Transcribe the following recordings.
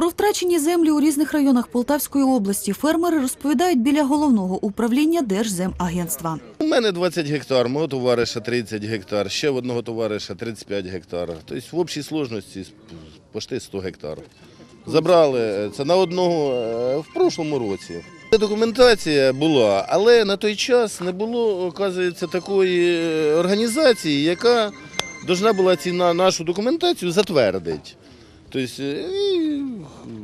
Про втрачені землі у різних районах Полтавської області фермери розповідають біля головного управління Держземагентства. У мене 20 гектар, мого товариша 30 гектар, ще в одного товариша 35 гектар. Тобто в общій сложності почти 100 гектар. Забрали е, це на одного е, в прошлому році. Документація була, але на той час не було, оказується, такої е, організації, яка повинна була ці нашу документацію затвердити. Тобто е,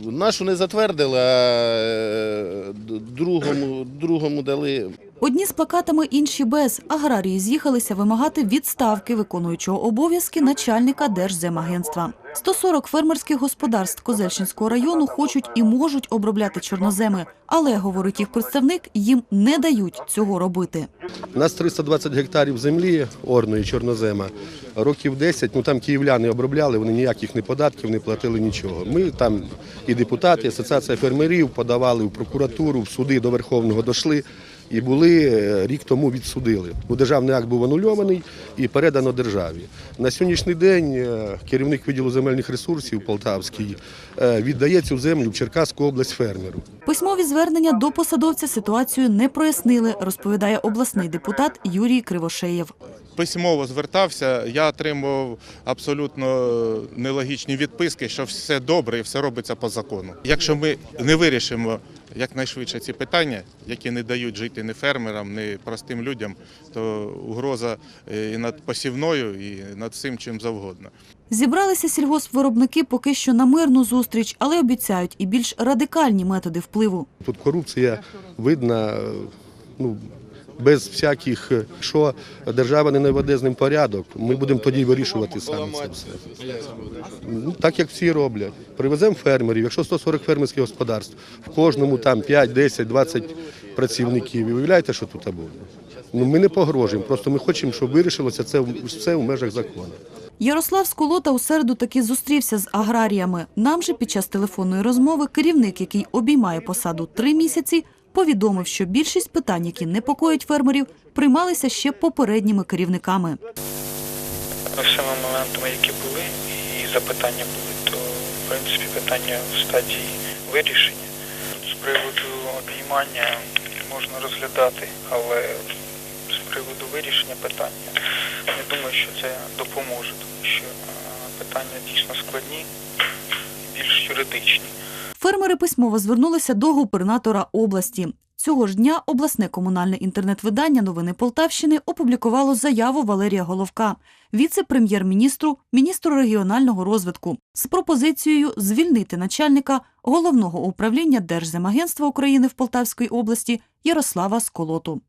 нашу не затвердили, а е, другому, другому дали Одні з плакатами, інші без. Аграрії з'їхалися вимагати відставки виконуючого обов'язки начальника Держземагентства. 140 фермерських господарств Козельщинського району хочуть і можуть обробляти чорноземи, але, говорить їх представник, їм не дають цього робити. У нас 320 гектарів землі орної чорнозема. Років 10, ну там київляни обробляли, вони ніяких не податків не платили нічого. Ми там і депутати, і асоціація фермерів подавали в прокуратуру, в суди до Верховного дійшли. І були е, рік тому відсудили. Ну, державний акт був анульований і передано державі. На сьогоднішній день е, керівник відділу земельних ресурсів Полтавський е, віддає цю землю в Черкаську область фермеру. Письмові звернення до посадовця ситуацію не прояснили, розповідає обласний депутат Юрій Кривошеєв. Письмово звертався, я отримував абсолютно нелогічні відписки, що все добре і все робиться по закону. Якщо ми не вирішимо якнайшвидше ці питання, які не дають жити ні фермерам, ні простим людям, то угроза е, і над посівною, і над всім чим завгодно. Зібралися сільгоспвиробники поки що на мирну зустріч, але обіцяють і більш радикальні методи впливу. Тут корупція видна е, ну, без всяких, е, що держава не наведе з ним порядок, ми будемо тоді вирішувати самі це все. Ну, так як всі роблять. Привеземо фермерів, якщо 140 фермерських господарств, в кожному там 5, 10, 20 працівників. І уявляєте, що тут буде? Ну, ми не погрожуємо, просто ми хочемо, щоб вирішилося це все в межах закону. Ярослав Сколота у середу таки зустрівся з аграріями. Нам же під час телефонної розмови керівник, який обіймає посаду три місяці, повідомив, що більшість питань, які непокоять фермерів, приймалися ще попередніми керівниками. всіма моментами, які були, і запитання були, то в принципі питання в стадії вирішення. З приводу обіймання можна розглядати, але з приводу вирішення питання не думаю, що це допоможе, тому що питання дійсно складні більш юридичні. Фермери письмово звернулися до губернатора області. Цього ж дня обласне комунальне інтернет-видання Новини Полтавщини опублікувало заяву Валерія Головка, віце-прем'єр-міністру, міністру регіонального розвитку, з пропозицією звільнити начальника головного управління Держземагентства України в Полтавській області Ярослава Сколоту.